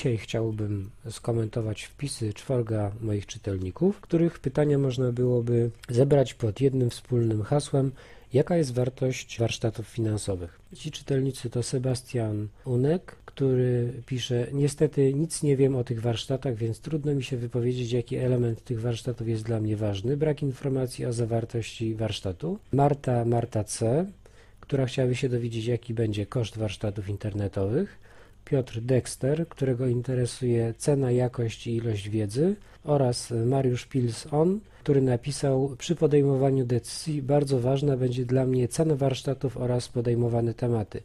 Dzisiaj chciałbym skomentować wpisy czworga moich czytelników, których pytania można byłoby zebrać pod jednym wspólnym hasłem Jaka jest wartość warsztatów finansowych? Ci czytelnicy to Sebastian Unek, który pisze: Niestety nic nie wiem o tych warsztatach, więc trudno mi się wypowiedzieć, jaki element tych warsztatów jest dla mnie ważny. Brak informacji o zawartości warsztatu. Marta Marta C., która chciałaby się dowiedzieć, jaki będzie koszt warsztatów internetowych. Piotr Dexter, którego interesuje cena, jakość i ilość wiedzy oraz Mariusz Pils-On, który napisał przy podejmowaniu decyzji bardzo ważna będzie dla mnie cena warsztatów oraz podejmowane tematy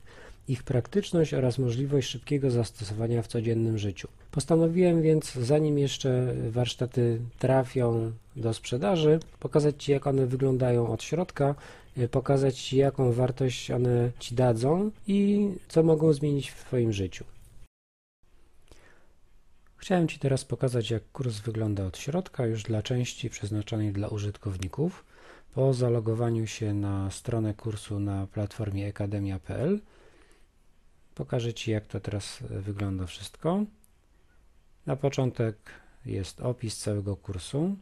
ich praktyczność oraz możliwość szybkiego zastosowania w codziennym życiu. Postanowiłem więc, zanim jeszcze warsztaty trafią do sprzedaży, pokazać Ci, jak one wyglądają od środka, pokazać Ci, jaką wartość one Ci dadzą i co mogą zmienić w Twoim życiu. Chciałem Ci teraz pokazać, jak kurs wygląda od środka, już dla części przeznaczonej dla użytkowników. Po zalogowaniu się na stronę kursu na platformie akademia.pl pokażę Ci, jak to teraz wygląda wszystko. Na początek jest opis całego kursu,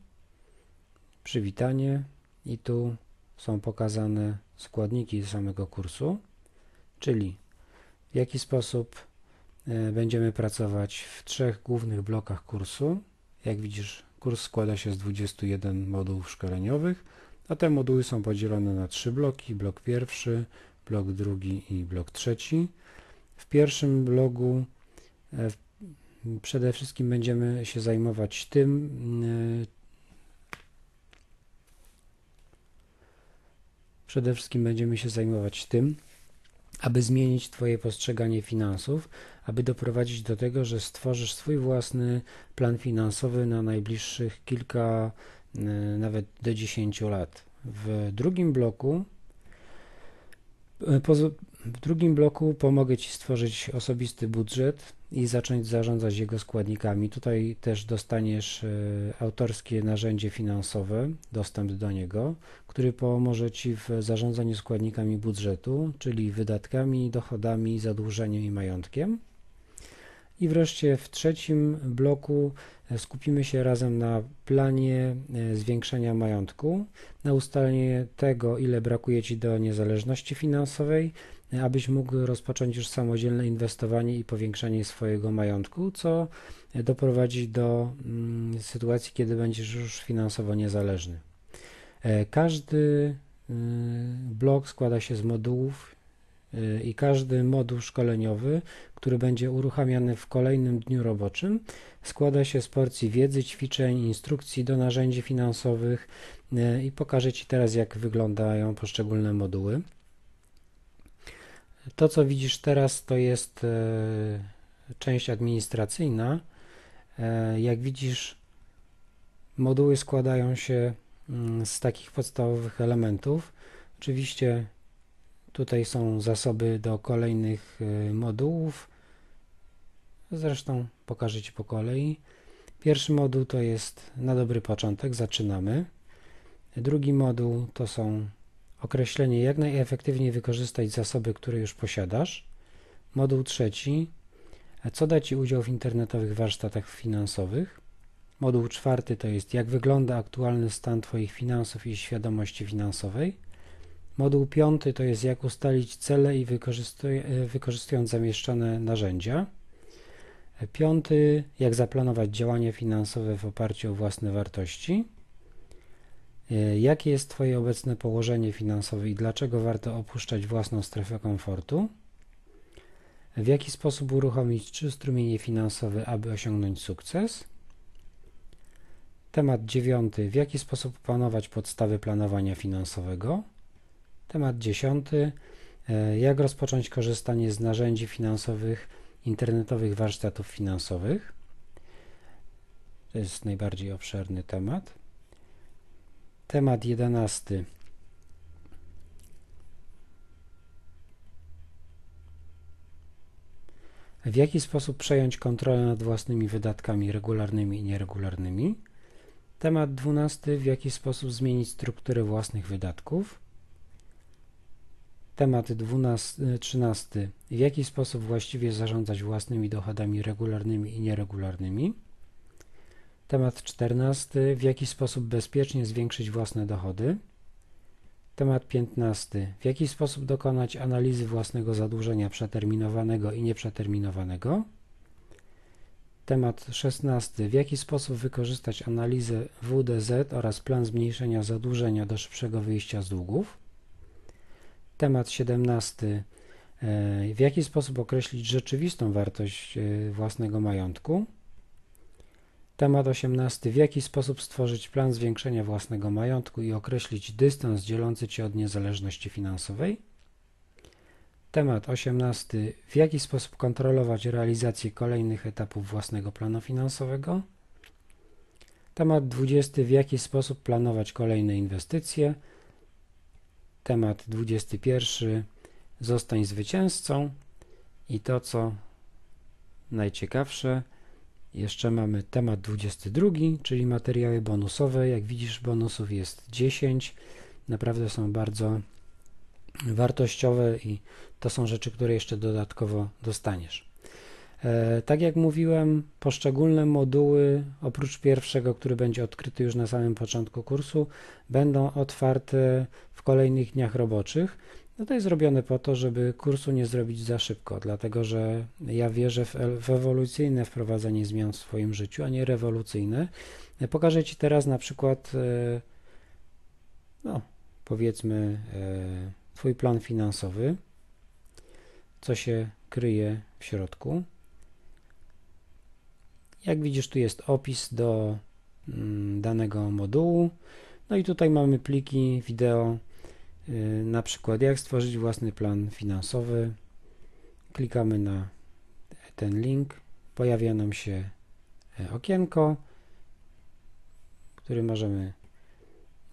przywitanie i tu są pokazane składniki samego kursu, czyli w jaki sposób E, będziemy pracować w trzech głównych blokach kursu. Jak widzisz, kurs składa się z 21 modułów szkoleniowych, a te moduły są podzielone na trzy bloki. Blok pierwszy, blok drugi i blok trzeci. W pierwszym blogu e, przede wszystkim będziemy się zajmować tym, e, przede wszystkim będziemy się zajmować tym, aby zmienić Twoje postrzeganie finansów, aby doprowadzić do tego, że stworzysz swój własny plan finansowy na najbliższych kilka, e, nawet do 10 lat. W drugim bloku e, w drugim bloku pomogę Ci stworzyć osobisty budżet i zacząć zarządzać jego składnikami. Tutaj też dostaniesz e, autorskie narzędzie finansowe, dostęp do niego, który pomoże Ci w zarządzaniu składnikami budżetu, czyli wydatkami, dochodami, zadłużeniem i majątkiem. I wreszcie w trzecim bloku e, skupimy się razem na planie e, zwiększenia majątku, na ustalenie tego, ile brakuje Ci do niezależności finansowej, abyś mógł rozpocząć już samodzielne inwestowanie i powiększanie swojego majątku, co doprowadzi do mm, sytuacji, kiedy będziesz już finansowo niezależny. Każdy blok składa się z modułów i każdy moduł szkoleniowy, który będzie uruchamiany w kolejnym dniu roboczym, składa się z porcji wiedzy, ćwiczeń, instrukcji do narzędzi finansowych e, i pokażę Ci teraz, jak wyglądają poszczególne moduły. To, co widzisz teraz, to jest e, część administracyjna. E, jak widzisz, moduły składają się mm, z takich podstawowych elementów. Oczywiście Tutaj są zasoby do kolejnych y, modułów. Zresztą pokażę Ci po kolei. Pierwszy moduł to jest na dobry początek, zaczynamy. Drugi moduł to są określenie, jak najefektywniej wykorzystać zasoby, które już posiadasz. Moduł trzeci, co da Ci udział w internetowych warsztatach finansowych. Moduł czwarty to jest, jak wygląda aktualny stan Twoich finansów i świadomości finansowej. Moduł piąty to jest jak ustalić cele i wykorzystując zamieszczone narzędzia. Piąty, jak zaplanować działania finansowe w oparciu o własne wartości. Jakie jest Twoje obecne położenie finansowe i dlaczego warto opuszczać własną strefę komfortu? W jaki sposób uruchomić trzy strumienie finansowe, aby osiągnąć sukces? Temat dziewiąty. W jaki sposób planować podstawy planowania finansowego? Temat dziesiąty. E, jak rozpocząć korzystanie z narzędzi finansowych internetowych warsztatów finansowych? To jest najbardziej obszerny temat. Temat jedenasty. W jaki sposób przejąć kontrolę nad własnymi wydatkami regularnymi i nieregularnymi? Temat dwunasty. W jaki sposób zmienić strukturę własnych wydatków? Temat 12, 13. W jaki sposób właściwie zarządzać własnymi dochodami regularnymi i nieregularnymi? Temat 14. W jaki sposób bezpiecznie zwiększyć własne dochody? Temat 15. W jaki sposób dokonać analizy własnego zadłużenia przeterminowanego i nieprzeterminowanego? Temat 16. W jaki sposób wykorzystać analizę WDZ oraz plan zmniejszenia zadłużenia do szybszego wyjścia z długów? Temat 17. E, w jaki sposób określić rzeczywistą wartość e, własnego majątku? Temat 18. W jaki sposób stworzyć plan zwiększenia własnego majątku i określić dystans dzielący Cię od niezależności finansowej? Temat 18. W jaki sposób kontrolować realizację kolejnych etapów własnego planu finansowego? Temat 20. W jaki sposób planować kolejne inwestycje? Temat 21. Zostań zwycięzcą. I to, co najciekawsze, jeszcze mamy temat 22, czyli materiały bonusowe. Jak widzisz, bonusów jest 10. Naprawdę są bardzo wartościowe i to są rzeczy, które jeszcze dodatkowo dostaniesz. E, tak jak mówiłem, poszczególne moduły, oprócz pierwszego, który będzie odkryty już na samym początku kursu, będą otwarte w kolejnych dniach roboczych. No to jest zrobione po to, żeby kursu nie zrobić za szybko, dlatego że ja wierzę w, w ewolucyjne wprowadzenie zmian w swoim życiu, a nie rewolucyjne. E, pokażę Ci teraz na przykład, e, no powiedzmy, Twój plan finansowy, co się kryje w środku. Jak widzisz, tu jest opis do mm, danego modułu. No i tutaj mamy pliki wideo, na przykład jak stworzyć własny plan finansowy. Klikamy na ten link, pojawia nam się e, okienko, który możemy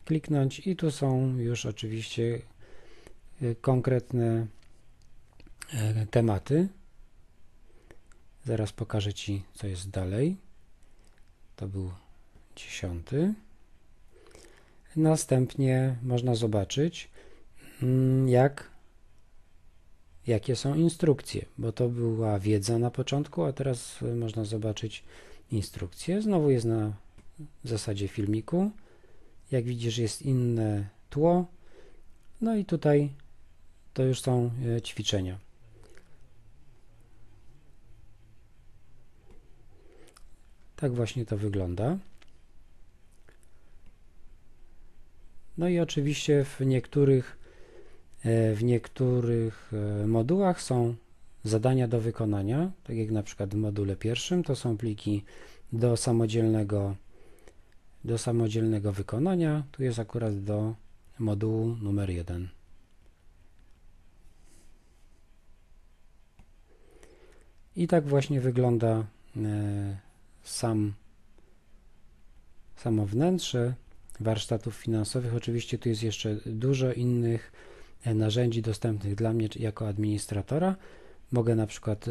kliknąć i tu są już oczywiście Y, konkretne e, tematy. Zaraz pokażę Ci, co jest dalej. To był dziesiąty. Następnie można zobaczyć, jak, jakie są instrukcje, bo to była wiedza na początku, a teraz można zobaczyć instrukcje. Znowu jest na zasadzie filmiku. Jak widzisz, jest inne tło. No i tutaj to już są e, ćwiczenia. Tak właśnie to wygląda. No i oczywiście w niektórych, w niektórych e, modułach są zadania do wykonania, tak jak na przykład w module pierwszym, to są pliki do samodzielnego, do samodzielnego wykonania. Tu jest akurat do modułu numer 1. I tak właśnie wygląda e, sam, samo wnętrze warsztatów finansowych. Oczywiście tu jest jeszcze dużo innych e, narzędzi dostępnych dla mnie jako administratora. Mogę na przykład e,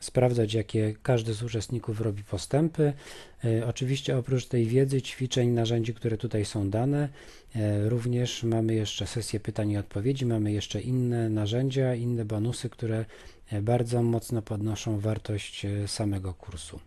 sprawdzać, jakie każdy z uczestników robi postępy. Oczywiście oprócz tej wiedzy, ćwiczeń, narzędzi, które tutaj są dane, również mamy jeszcze sesję pytań i odpowiedzi, mamy jeszcze inne narzędzia, inne bonusy, które bardzo mocno podnoszą wartość e, samego kursu.